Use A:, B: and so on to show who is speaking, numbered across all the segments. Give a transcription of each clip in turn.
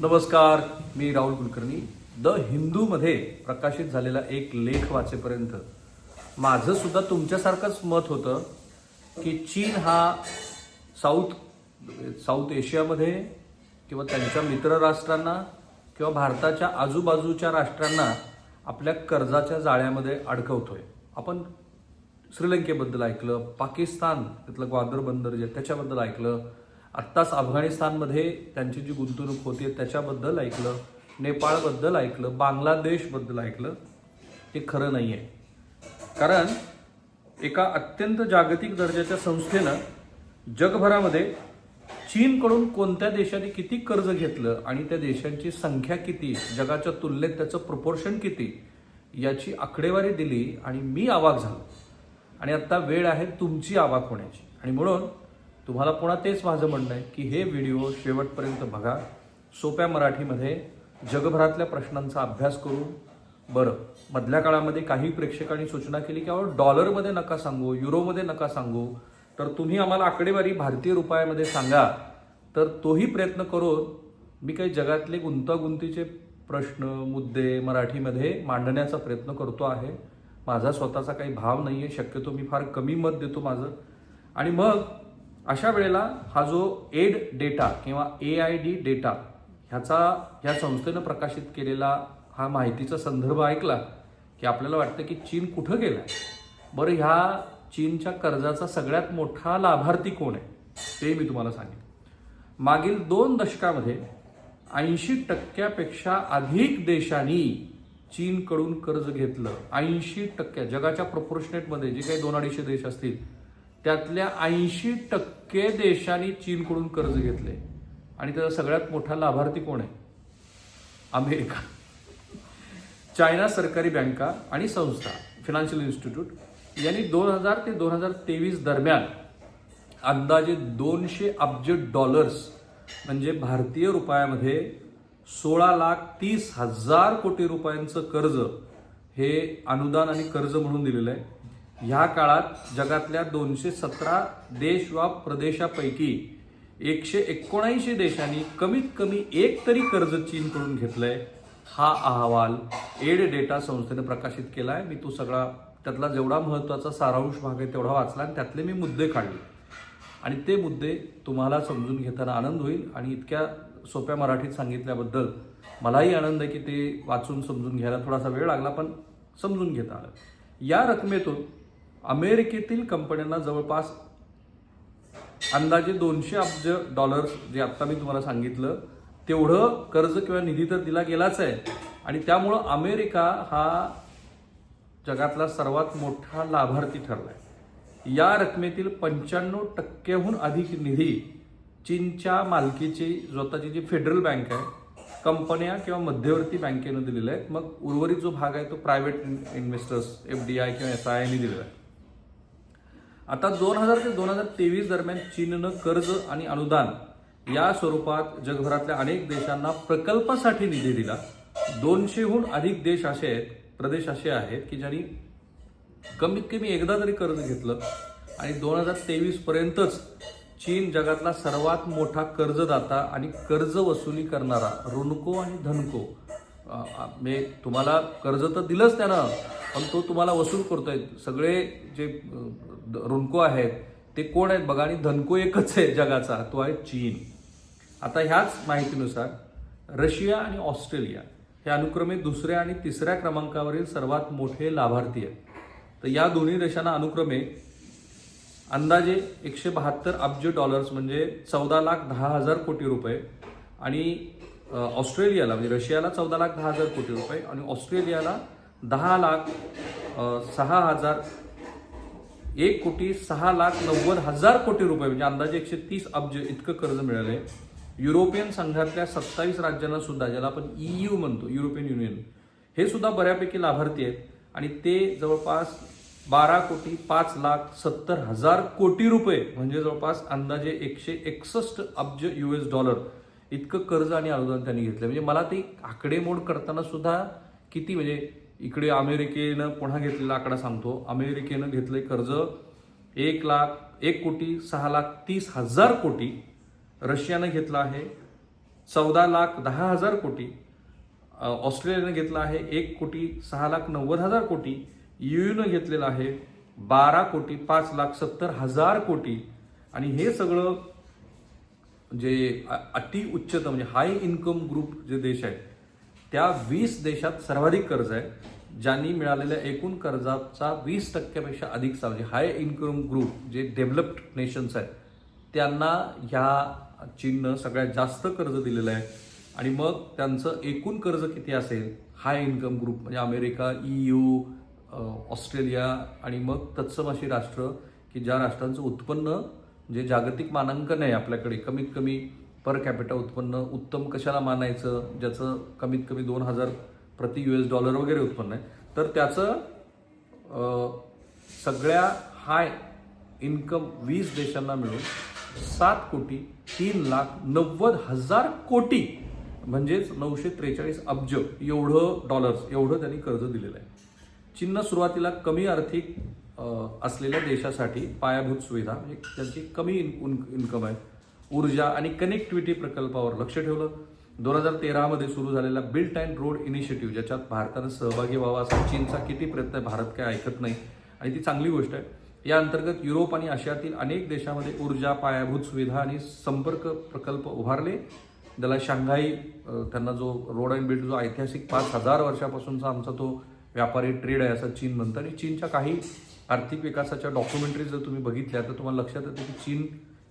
A: नमस्कार मी राहुल कुलकर्णी. द हिंदूमध्ये प्रकाशित झालेला एक लेख वाचेपर्यंत माझं सुद्धा तुमच्यासारखंच मत होतं की चीन हा साऊथ साऊथ एशियामध्ये किंवा त्यांच्या मित्र राष्ट्रांना किंवा भारताच्या आजूबाजूच्या राष्ट्रांना आपल्या कर्जाच्या जाळ्यामध्ये अडकवतोय. आपण श्रीलंकेबद्दल ऐकलं पाकिस्तान तिथलं ग्वादर बंदर जे त्याच्याबद्दल ऐकलं आत्ताच अफगाणिस्तानमध्ये त्यांची जी गुंतवणूक होती त्याच्याबद्दल ऐकलं नेपाळबद्दल ऐकलं बांगलादेशबद्दल ऐकलं ते खरं नाही आहे कारण एका अत्यंत जागतिक दर्जाच्या संस्थेनं जगभरामध्ये चीनकडून कोणत्या देशाने किती कर्ज घेतलं आणि त्या देशांची संख्या किती जगाच्या तुलनेत त्याचं प्रपोर्शन किती याची आकडेवारी दिली आणि मी आवाक झालो. आणि आत्ता वेळ आहे तुमची आवाक होण्याची. आणि म्हणून तुम्हाला पुन्हा तेच माझं म्हणणं आहे की हे व्हिडिओ शेवटपर्यंत बघा. सोप्या मराठीमध्ये जगभरातल्या प्रश्नांचा अभ्यास करून बरं मधल्या काळामध्ये काही प्रेक्षकांनी सूचना केली की अहो डॉलरमध्ये नका सांगू युरोमध्ये नका सांगू. तर तुम्ही आम्हाला आकडेवारी भारतीय रुपयामध्ये सांगा. तर तोही प्रयत्न करून मी काही जगातले गुंतागुंतीचे प्रश्न मुद्दे मराठीमध्ये मांडण्याचा प्रयत्न करतो आहे. माझा स्वतःचा काही भाव नाही आहे शक्यतो मी फार कमी मत देतो माझं. आणि मग अशा वेळेला हा जो एड डेटा किंवा ए आय डी डेटा ह्याचा ह्या संस्थेनं प्रकाशित केलेला हा माहितीचा संदर्भ ऐकला की आपल्याला वाटतं की चीन कुठं गेलाय? बरं ह्या चीनच्या कर्जाचा सगळ्यात मोठा लाभार्थी कोण आहे? ते मी तुम्हाला सांगेन. मागील दोन दशकामध्ये ऐंशी टक्क्यापेक्षा अधिक देशांनी चीनकडून कर्ज घेतलं. ऐंशी टक्क्या जगाच्या प्रपोर्शनेटमध्ये जे काही दोन अडीचशे देश असतील त्यातल्या ऐंशी टक्के देशांनी चीनकडून कर्ज घेतले आणि त्याचा सगळ्यात मोठा लाभार्थी कोण आहे? अमेरिका. चायना सरकारी बँका आणि संस्था फिनान्शियल इन्स्टिट्यूट यांनी दोन हजार ते दोन हजार तेवीस दरम्यान अंदाजे दोनशे अब्ज डॉलर्स म्हणजे भारतीय रुपयामध्ये सोळा लाख तीस हजार कोटी रुपयांचं कर्ज हे अनुदान आणि कर्ज म्हणून दिलेलं आहे. ह्या काळात जगातल्या दोनशे सतरा देश वा प्रदेशापैकी एकशे एकोणऐंशी देशांनी कमीत कमी एक तरी कर्ज चीनकडून घेतलंय. हा अहवाल एड डेटा संस्थेने प्रकाशित केला आहे मी तो सगळा त्यातला जेवढा महत्त्वाचा सारांश भाग आहे तेवढा वाचला आणि त्यातले मी मुद्दे काढले. आणि ते मुद्दे तुम्हाला समजून घेताना आनंद होईल आणि इतक्या सोप्या मराठीत सांगितल्याबद्दल मलाही आनंद आहे की ते वाचून समजून घ्यायला थोडासा वेळ लागला पण समजून घेता आलं. या रकमेतून अमेरिकेतील कंपन्यांना जवळपास अंदाजे दोनशे अब्ज डॉलर्स जे आत्ता मी तुम्हाला सांगितलं तेवढं कर्ज किंवा निधी तर दिला गेलाच आहे. आणि त्यामुळं अमेरिका हा जगातला सर्वात मोठा लाभार्थी ठरला आहे या रकमेतील पंच्याण्णव टक्क्याहून अधिक निधी चीनच्या मालकीची स्वतःची जी फेडरल बँक आहे कंपन्या किंवा मध्यवर्ती बँकेनं दिलेला आहे. मग उर्वरित जो भाग आहे तो private investors F D I किंवा एस आय आयने दिलेला आहे. आता दोन हजार ते दोन हजार तेवीस दरम्यान चीननं कर्ज आणि अनुदान या स्वरूपात जगभरातल्या अनेक देशांना प्रकल्पासाठी निधी दिला. दोनशेहून अधिक देश असे आहेत प्रदेश असे आहेत की ज्यांनी कमीत कमी एकदा तरी कर्ज घेतलं आणि दोन हजार तेवीस पर्यंतच चीन जगातला सर्वात मोठा कर्जदाता आणि कर्ज वसुली करणारा ऋणको आणि धनको म्हणजे तुम्हाला कर्ज तर दिलंच त्यानं. पण तो तुम्हाला वसूल करतोय. सगळे जे अ, द- आहेत ते कोण आहेत बघा. आणि धनको एकच आहे जगाचा तो आहे चीन. आता ह्याच माहितीनुसार रशिया आणि ऑस्ट्रेलिया हे अनुक्रमे दुसऱ्या आणि तिसऱ्या क्रमांकावरील सर्वात मोठे लाभार्थी आहेत. तर या दोन्ही देशांना अनुक्रमे अंदाजे एकशे बहात्तर अब्ज डॉलर्स म्हणजे चौदा लाख दहा हजार कोटी रुपये. आणि ऑस्ट्रेलियाला म्हणजे रशियाला चौदा लाख दहा हजार कोटी रुपये आणि ऑस्ट्रेलियाला दहा लाख सहा हजार एक कोटी सहा लाख नव्वद हजार कोटी रुपये. म्हणजे अंदाजे एकशे तीस अब्ज इतकं कर्ज मिळालं आहे युरोपियन संघातल्या सत्तावीस राज्यांना सुद्धा ज्याला आपण ई यू म्हणतो युरोपियन युनियन हे सुद्धा बऱ्यापैकी लाभार्थी आहेत. आणि ते जवळपास बारा कोटी पाच लाख सत्तर हजार कोटी रुपये म्हणजे जवळपास अंदाजे एकशे एकसष्ट अब्ज यू एस डॉलर इतकं कर्ज आणि अनुदान त्यांनी घेतलं म्हणजे मला ते आकडेमोड करताना सुद्धा किती म्हणजे इकडे अमेरिकेनं पुन्हा घेतलेला आकडा सांगतो. अमेरिकेनं घेतले कर्ज एक लाख एक कोटी सहा लाख तीस हजार कोटी. रशियानं घेतला आहे चौदा लाख दहा हजार कोटी. ऑस्ट्रेलियानं घेतलं घेतला आहे एक कोटी सहा लाख नव्वद हजार कोटी. यूनं घेतलेलं आहे बारा कोटी पाच लाख सत्तर हजार कोटी. आणि हे सगळं जे अति उच्चतम म्हणजे हाय इन्कम ग्रुप जे देश आहेत त्या वीस देशात सर्वाधिक कर्ज आहे. ज्यांनी मिळालेल्या एकूण कर्जाचा वीस टक्क्यापेक्षा अधिकचा म्हणजे हाय इन्कम ग्रुप जे डेव्हलप्ड नेशन्स आहेत त्यांना ह्या चीननं सगळ्यात जास्त कर्ज दिलेलं आहे. आणि मग त्यांचं एकूण कर्ज किती असेल? हाय इन्कम ग्रुप म्हणजे अमेरिका ईयू ऑस्ट्रेलिया आणि मग तत्सम अशी राष्ट्र की ज्या राष्ट्रांचं उत्पन्न जे जागतिक मानांकन आहे आपल्याकडे कमीत कमी पर कॅपिटा उत्पन्न उत्तम कशाला मानायचं? ज्याचं कमीत कमी दोन हजार प्रति यू एस डॉलर वगैरे उत्पन्न आहे. तर त्याचं सगळ्या हाय इन्कम वीस देशांना मिळून सात कोटी तीन लाख नव्वद हजार कोटी म्हणजेच नऊशे त्रेचाळीस अब्ज एवढं डॉलर्स एवढं त्यांनी कर्ज दिलेलं आहे. चीननं सुरुवातीला कमी आर्थिक असलेल्या देशासाठी पायाभूत सुविधा म्हणजे त्यांची कमी इन इन्कम आहे. ऊर्जा आणि कनेक्टिव्हिटी प्रकल्पावर लक्ष ठेवलं. दोन हजार तेरामध्ये सुरू झालेला बिल्ट अँड रोड इनिशिएटिव्ह ज्याच्यात भारतानं सहभागी व्हावा असा चीनचा किती प्रयत्न आहे भारत काय ऐकत नाही. आणि ती चांगली गोष्ट आहे. या अंतर्गत युरोप आणि आशियातील अनेक देशामध्ये ऊर्जा पायाभूत सुविधा आणि संपर्क प्रकल्प उभारले. ज्याला शांघाई त्यांना जो रोड अँड बिल्ड जो ऐतिहासिक पाच हजार वर्षापासूनचा आमचा तो व्यापारी ट्रेड आहे असं चीन म्हणतं. आणि चीनच्या काही आर्थिक विकासाच्या डॉक्युमेंटरीज जर तुम्ही बघितल्या तर तुम्हाला लक्षात येतं की चीन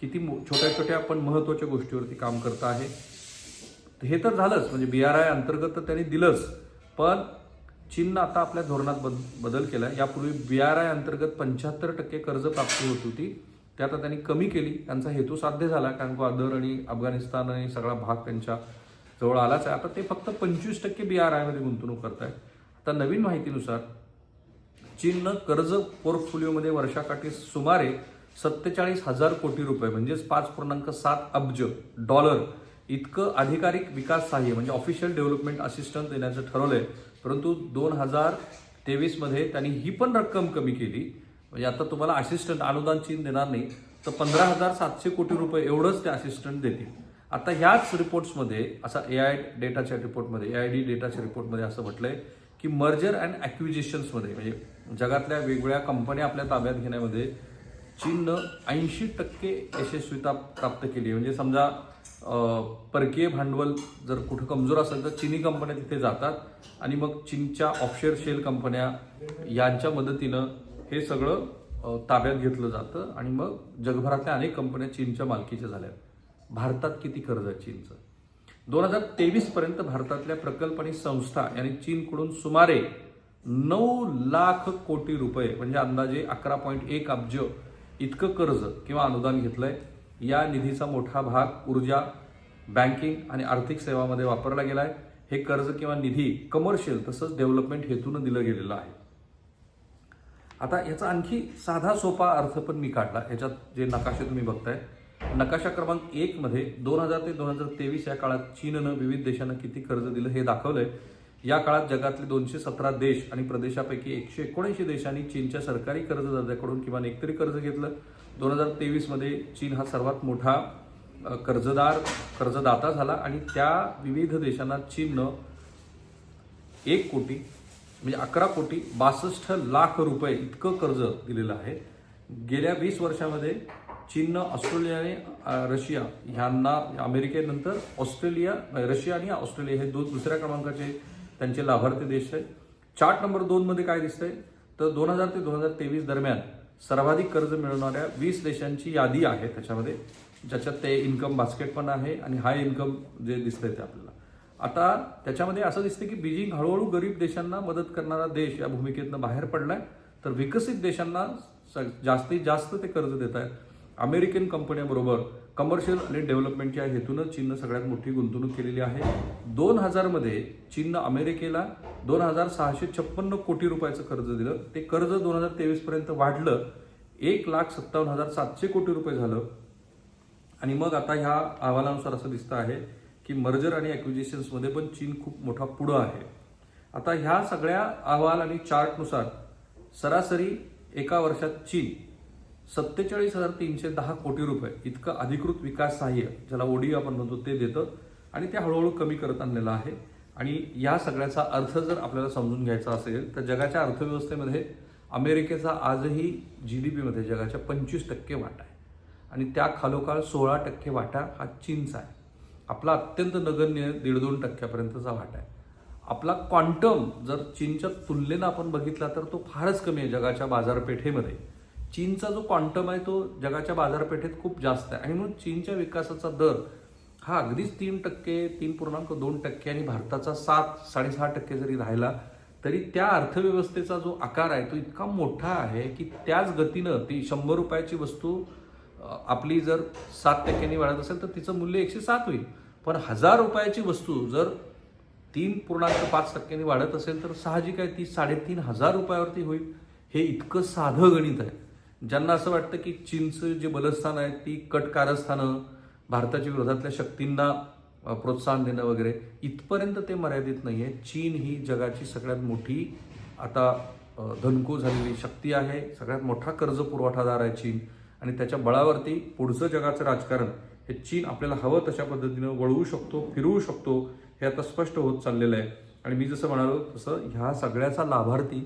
A: किती मो- छोट्या छोट्या पण महत्त्वाच्या गोष्टीवरती काम करत आहे. हे तर झालंच म्हणजे बी आर आय अंतर्गत तर त्यांनी दिलंच. पण चीननं आता आपल्या धोरणात बद बदल केला यापूर्वी बी आर आय अंतर्गत पंच्याहत्तर टक्के कर्ज प्राप्ती होत होती. ते आता त्यांनी कमी केली. त्यांचा हेतू साध्य झाला कारण ग्वादर आणि अफगाणिस्तान आणि सगळा भाग त्यांच्या जवळ आलाच आहे. आता ते फक्त पंचवीस टक्के बी आर आयमध्ये गुंतवणूक करत आहेत आता नवीन माहितीनुसार चीननं कर्ज पोर्टफोलिओमध्ये वर्षाकाठी सुमारे सत्तेचाळीस हजार कोटी रुपये म्हणजेच पाच पूर्णांक सात अब्ज डॉलर इतकं अधिकारिक विकास सहाय्य म्हणजे ऑफिशियल डेव्हलपमेंट असिस्टंट देण्याचं ठरवलंय. परंतु दोन हजार तेवीसमध्ये त्यांनी ही पण रक्कम कमी केली. म्हणजे आता तुम्हाला असिस्टंट अनुदान चीन देणार नाही तर पंधरा हजार सातशे कोटी रुपये एवढंच ते असिस्टंट देतील. आता ह्याच रिपोर्ट्समध्ये असा ए आय डेटाच्या रिपोर्टमध्ये ए आय डी डेटाच्या रिपोर्टमध्ये असं म्हटलंय की मर्जर अँड ॲक्विजिशन्समध्ये म्हणजे जगातल्या वेगवेगळ्या कंपन्या आपल्या ताब्यात घेण्यामध्ये चीननं ऐंशी टक्के यशस्वीता प्राप्त केली म्हणजे समजा परकीय भांडवल जर कुठं कमजोर असेल तर चिनी कंपन्या तिथे जातात आणि मग चीनच्या ऑफशेअर शेल कंपन्या यांच्या मदतीनं हे सगळं ताब्यात घेतलं जातं आणि मग जगभरातल्या अनेक कंपन्या चीनच्या मालकीच्या झाल्या. भारतात किती कर्ज आहे चीनचं? दोन हजार तेवीसपर्यंत भारतातल्या प्रकल्प आणि संस्था यांनी चीनकडून सुमारे नऊ लाख कोटी रुपये म्हणजे अंदाजे अकरा पॉईंट एक अब्ज इतकं कर्ज किंवा अनुदान घेतलंय या निधीचा मोठा भाग ऊर्जा बँकिंग आणि आर्थिक सेवामध्ये वापरला गेलाय. हे कर्ज किंवा निधी कमर्शियल तसंच डेव्हलपमेंट हेतून दिलं गेलेलं आहे. आता याचा आणखी साधा सोपा अर्थ पण मी काढला. याच्यात जे नकाशे तुम्ही बघताय. नकाशा क्रमांक एकमध्ये दोन हजार ते दोन हजार तेवीस या काळात चीननं विविध देशांना किती कर्ज दिलं हे दाखवलंय. या काळात जगातले दोनशे सतरा देश आणि प्रदेशापैकी एकशे एकोणऐंशी देशांनी चीनच्या सरकारी कर्जदात्याकडून किमान एकतरी कर्ज घेतलं. दोन हजार तेवीसमध्ये चीन हा सर्वात मोठा कर्जदार कर्जदाता झाला आणि त्या विविध देशांना चीननं एक कोटी म्हणजे अकरा कोटी बासष्ट लाख रुपये इतकं कर्ज दिलेलं आहे. गेल्या वीस वर्षामध्ये चीननं ऑस्ट्रेलिया आणि रशिया ह्यांना अमेरिकेनंतर ऑस्ट्रेलिया रशिया आणि ऑस्ट्रेलिया हे दोन दुसऱ्या क्रमांकाचे त्यांचे लाभार्थी देश आहे चार्ट नंबर दोनमध्ये काय दिसतंय? तर दोन हजार ते दोन हजार तेवीस दरम्यान सर्वाधिक कर्ज मिळवणाऱ्या वीस देशांची यादी आहे त्याच्यामध्ये ज्याच्यात ते इन्कम बास्केट पण आहे आणि हाय इन्कम जे दिसतंय ते आपल्याला. आता त्याच्यामध्ये असं दिसतं की बीजिंग हळूहळू गरीब देशांना मदत करणारा देश या भूमिकेतनं बाहेर पडलाय. तर विकसित देशांना स- जास्तीत जास्त ते कर्ज देत आहेत अमेरिकन कंपन्यांबरोबर कमर्शियल आणि डेव्हलपमेंटच्या हेतूनच चीननं सगळ्यात मोठी गुंतवणूक केलेली आहे. दोन हजारमध्ये चीननं अमेरिकेला दोन हजार सहाशे छप्पन्न कोटी रुपयाचं कर्ज दिलं. ते कर्ज दोन हजार तेवीसपर्यंत वाढलं. एक लाख सत्तावन्न हजार सातशे कोटी रुपये झालं. आणि मग आता ह्या अहवालानुसार असं दिसतं आहे की मर्जर आणि ॲक्विजिशन्समध्ये पण चीन खूप मोठा पुढं आहे. आता ह्या सगळ्या अहवाल आणि चार्टनुसार सरासरी एका वर्षात चीन सत्तेचाळीस हजार तीनशे दहा कोटी रुपये इतकं अधिकृत विकास सहाय्य ज्याला ओडी आपण म्हणतो ते देतं आणि ते हळूहळू कमी करत आणलेलं आहे. आणि या सगळ्याचा अर्थ जर आपल्याला समजून घ्यायचा असेल तर जगाच्या अर्थव्यवस्थेमध्ये अमेरिकेचा आजही जी डी पीमध्ये जगाच्या पंचवीस टक्के वाटा आहे. आणि त्या खालोखाल सोळा टक्के वाटा हा चीनचा आहे. आपला अत्यंत नगण्य दीड दोन टक्क्यापर्यंतचा वाटा आहे. आपला क्वांटम जर चीनच्या तुलनेनं आपण बघितला तर तो फारच कमी आहे जगाच्या बाजारपेठेमध्ये. चीनचा जो क्वांटम आहे तो जगाच्या बाजारपेठेत खूप जास्त आहे. आणि म्हणून चीनच्या विकासाचा दर हा अगदीच तीन टक्के तीन पूर्णांक दोन टक्के आणि भारताचा सात साडेसहा टक्के जरी राहिला तरी त्या अर्थव्यवस्थेचा जो आकार आहे तो इतका मोठा आहे की त्याच गतीनं ती शंभर रुपयाची वस्तू आपली जर सात टक्क्यांनी वाढत असेल तर तिचं मूल्य एकशे सात होईल. पण हजार रुपयाची वस्तू जर तीन पूर्णांक पाच टक्क्यांनी वाढत असेल तर साहजिक आहे ती साडेतीन हजार रुपयावरती होईल. हे इतकं साधं गणित आहे. ज्यांना असं वाटतं की चीनचं जे बलस्थान आहे ती कट कारस्थानं भारताच्या विरोधातल्या शक्तींना प्रोत्साहन देणं वगैरे इथपर्यंत ते मर्यादित नाही आहे चीन ही जगाची सगळ्यात मोठी आता धनको झालेली शक्ती आहे सगळ्यात मोठा कर्ज पुरवठादार आहे चीन आणि त्याच्या बळावरती पुढचं जगाचं राजकारण हे चीन आपल्याला हवं तशा पद्धतीनं वळवू शकतो फिरवू शकतो हे आता स्पष्ट होत चाललेलं आहे. आणि मी जसं म्हणालो तसं ह्या सगळ्याचा लाभार्थी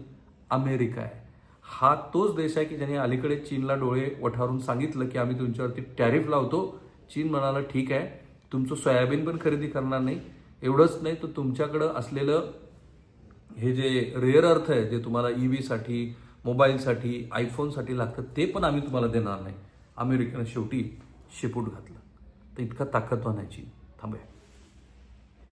A: अमेरिका आहे. हा तोच देश आहे की ज्याने अलीकडे चीनला डोळे वठारून सांगितलं की आम्ही तुमच्यावरती टॅरिफ लावतो. चीन म्हणाला ठीक आहे तुमचं सोयाबीन पण खरेदी करणार नाही. एवढंच नाही तर तुमच्याकडं असलेलं हे जे रेअर अर्थ आहे जे तुम्हाला ई व्हीसाठी मोबाईलसाठी आयफोनसाठी लागतं ते पण आम्ही तुम्हाला देणार नाही. अमेरिकेनं शेवटी शेपूट घातलं. तर इतका ताकदवान आहे चीन थांबूया.